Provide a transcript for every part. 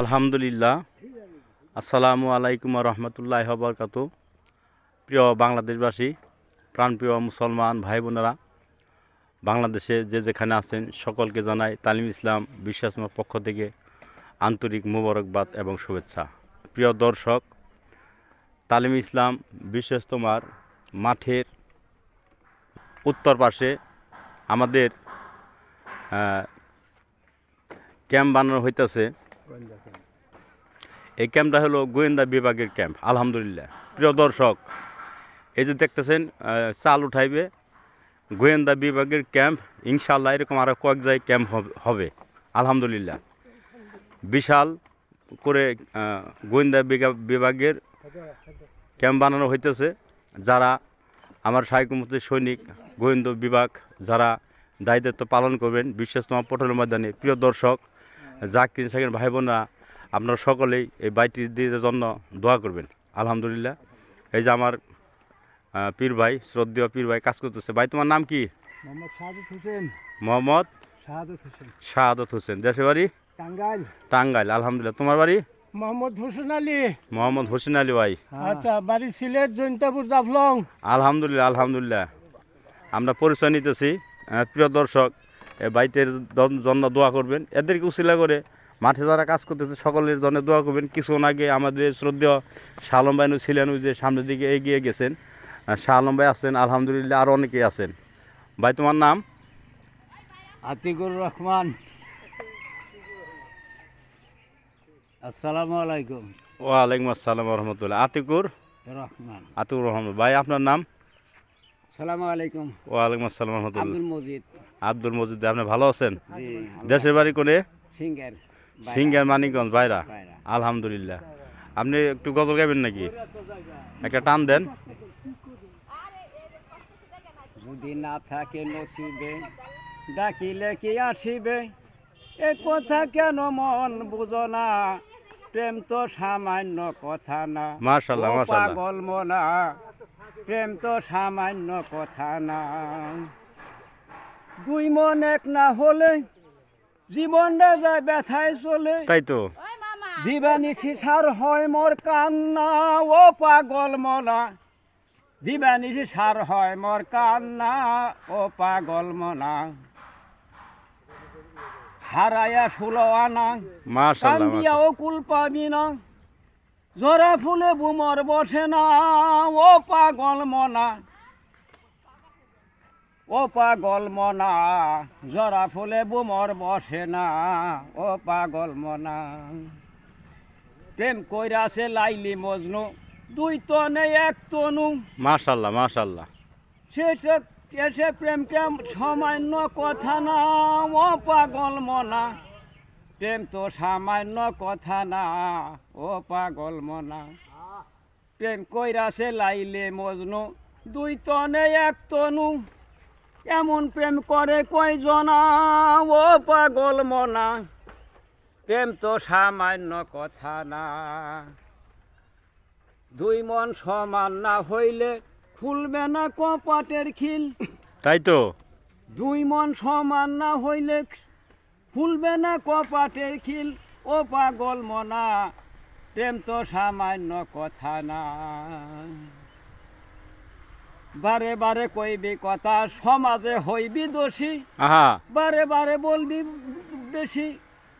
আলহামদুলিল্লাহ। আসসালামু আলাইকুম রহমতুল্লাহ বরকাত প্রিয় বাংলাদেশবাসী, প্রাণপ্রিয় মুসলমান ভাই বোনেরা, বাংলাদেশে যে যেখানে আছেন সকলকে জানাই তালিম ইসলাম বিশ্বাসমা পক্ষ থেকে আন্তরিক মুবারকবাদ এবং শুভেচ্ছা। প্রিয় দর্শক, তালিম ইসলাম বিশেষ তোমার মাঠের উত্তর পাশে আমাদের ক্যাম্প বানানো হইতেছে। এই ক্যাম্পটা হলো গোয়েন্দা বিভাগের ক্যাম্প, আলহামদুলিল্লাহ। প্রিয় দর্শক, এই যে দেখতেছেন চাল উঠাইবে গোয়েন্দা বিভাগের ক্যাম্প ইনশাল্লাহ এরকম আরও কয়েক জায়গায় ক্যাম্প হবে- আলহামদুলিল্লাহ। বিশাল করে গোয়েন্দা বিভাগের ক্যাম্প বানানো হইতেছে, যারা আমার সাইকুমতি সৈনিক, গোয়েন্দা বিভাগ, যারা দায়িত্ব পালন করবেন বিশ্বাস তোমার পটলের ময়দানে। প্রিয় দর্শক জাকির সাকির ভাই বোনরা আপনারা সকলেই এই বাইটির জন্য দোয়া করবেন। আলহামদুলিল্লাহ। এই যে আমার পীর ভাই শ্রদ্ধেয় পীর ভাই কাজ করতেছে। ভাই তোমার নাম কি? মোহাম্মদ শাহাদত হোসেন। মোহাম্মদ শাহাদত হোসেন। শাহাদত হোসেন। দেশের বাড়ি? টাঙ্গাইল। টাঙ্গাইল আলহামদুলিল্লাহ। তোমার বাড়ি? মোহাম্মদ হোসেন আলী। মোহাম্মদ হোসেন আলী ভাই। আচ্ছা বাড়ি সিলেট জৈন্তাপুর জাফলং। আলহামদুলিল্লাহ আলহামদুলিল্লাহ। আমরা পরিচয় নিতেছি প্রিয় দর্শক বাইতের জন্য দোয়া করবেন। এদেরকে উশিলা করে মাঠে যারা কাজ করতেছে সকলের জন্য দোয়া করবেন। কিছুক্ষণ আগে আমাদের শ্রদ্ধেয় শাহ আলম ভাই ছিলেন ওই যে সামনের দিকে এগিয়ে গেছেন। আলম ভাই আছেন আলহামদুলিল্লাহ আরও অনেকেই আছেন। ভাই তোমার নাম? আতিকুর রহমান। আসসালামু আলাইকুম। ওয়ালাইকুম আসসালাম রহমতুল্লাহ। আতিকুর? রহমান। আতিকুর রহমান। ভাই আপনার নাম? আসসালামু আলাইকুম। ওয়ালাইকুম আসসালাম রহমতুল্লাহ। আব্দুল মজিদ। আব্দুল মজিদ আপনি ভালো আছেন? দেশের বাড়ি কোনে? সিঙ্গার সিঙ্গার মানিকগঞ্জ বাইরা। আলহামদুলিল্লাহ। আপনি একটু গজল গাইবেন নাকি? একটা টান দেন। যদি না থাকে নসিবে ডাকিলে কি আসিবে? এ কথা কেন মন বুঝো না? প্রেম তো সামান্য কথা না। পাগল মনা। প্রেম তো সামান্য কথা না। দুই মন এক না হলে জীবনটা যায় ব্যথায় চলে। তাই তো। দিবানিশি সার হয় মোর কান্না ও পাগল মনা দিবানিশি সার হয় মোর কান্না ও পাগল মনা হারায়া শুলো আনা মাশাআল্লাহ কান্দিয়া ও কুল পাবি না। জরা ফুলে বুমর বসে না ও পাগল মনা। ও পাগল মনা জরা ফুলে বুমর বসে না ও পাগল মনা। প্রেম কইরাছে লাইলি মজনু দুই তনে এক তনু। মাশাআল্লাহ মাশাআল্লাহ সেটা এসে প্রেম কেম সামান্য কথা না ও পাগল মনা। প্রেম তো সামান্য কথা না ও পাগল মনা। প্রেম কইরাছে লাইলে মজনু দুই তনে এক তনু। এমন প্রেম করে কয়জনা ও পাগল মনা। প্রেম তো সামান্য কথা না। দুই মন সমান না হইলে খুলবে না কপাটের খিল। তাই তো। দুই মন সমান না হইলে খুলবে না কপাটের খিল ও পাগল মনা প্রেম তো সামান্য কথা না। বারে বারে কইবি কথা সমাজে হইবি দোষী। বারে বারে বলবি বেশি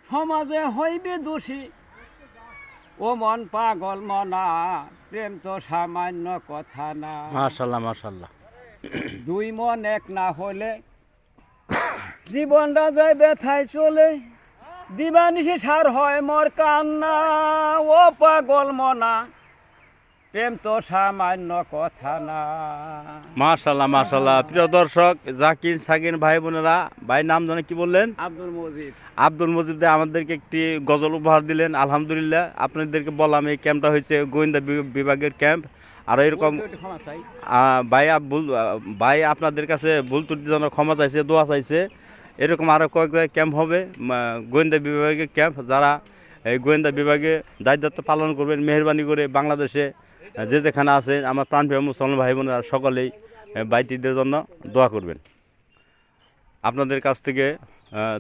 সমাজে হইবি দোষী। ও মন পাগল মনা প্রেম তো সামান্য কথা না। মাশাআল্লাহ মাশাআল্লাহ দুই মন এক না হলে জীবনটা যায় ব্যথায় চলে। দিবানিশি সার হয় মোর কান্না। ও পাগল মনা। প্রেম তো সামান্য কথা না। মাশাআল্লাহ মাশাআল্লাহ প্রিয় দর্শক জাকির সাকিন ভাই বোনেরা ভাই নাম জানে কি বললেন? আব্দুল মজিদ। আব্দুল মজিদ ভাই আমাদেরকে একটি গজল উপহার দিলেন। আলহামদুলিল্লাহ আপনাদেরকে বললাম এই ক্যাম্পটা হয়েছে গোয়েন্দা বিভাগের ক্যাম্প। আর এরকম ভাই ভাই আপনাদের কাছে ভুল ত্রুটির জন্য ক্ষমা চাইছে দোয়া চাইছে। এরকম আরও কয়েক জায়গায় ক্যাম্প হবে। গোয়েন্দা বিভাগের ক্যাম্প যারা এই গোয়েন্দা বিভাগে দায়িত্ব পালন করবেন মেহরবানি করে বাংলাদেশে যে যেখানে আছে আমার প্রাণপ্রিয় মুসলমান ভাই বোনেরা সকলেই আহ, বাইটিদের জন্য দোয়া করবেন। আপনাদের কাছ থেকে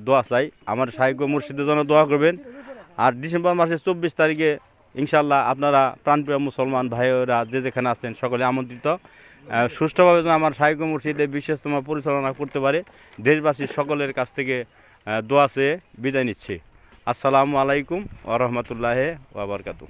দোয়া চাই। আমার সাহিত্য মুর্শিদের জন্য দোয়া করবেন। আর ডিসেম্বর মাসের চব্বিশ তারিখে ইনশাল্লাহ আপনারা প্রাণপ্রিয় মুসলমান ভাইয়েরা যে যেখানে আছেন সকলে আমন্ত্রিত। সুষ্ঠুভাবে যেন আমার সাহিত্য মুর্শিদে বিশেষতম পরিচালনা করতে পারে, দেশবাসীর সকলের কাছ থেকে দোয়া চেয়ে বিদায় নিচ্ছি। আসসালামু আলাইকুম ওরহমতুল্লাহ ওবরকাতু